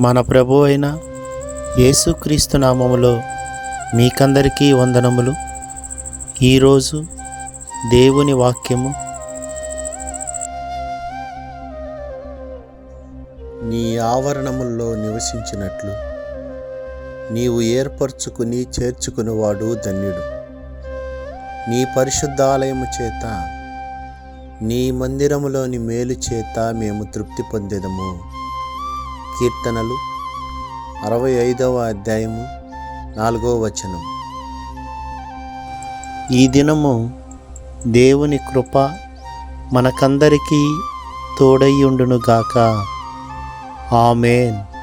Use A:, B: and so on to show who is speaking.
A: మన ప్రభు అయిన యేసుక్రీస్తు నామములో మీకందరికీ వందనములు. ఈరోజు దేవుని వాక్యము.
B: నీ ఆవరణముల్లో నివసించినట్లు నీవు ఏర్పరచుకుని చేర్చుకునివాడు ధన్యుడు. నీ పరిశుద్ధాలయము చేత నీ మందిరములోని మేలు చేత మేము తృప్తి పొందేదము. కీర్తనలు అరవై ఐదవ అధ్యాయము నాలుగవ వచనం.
A: ఈ దినము దేవుని కృప మనకందరికీ తోడయ్యుండునుగాక ఆమెన్.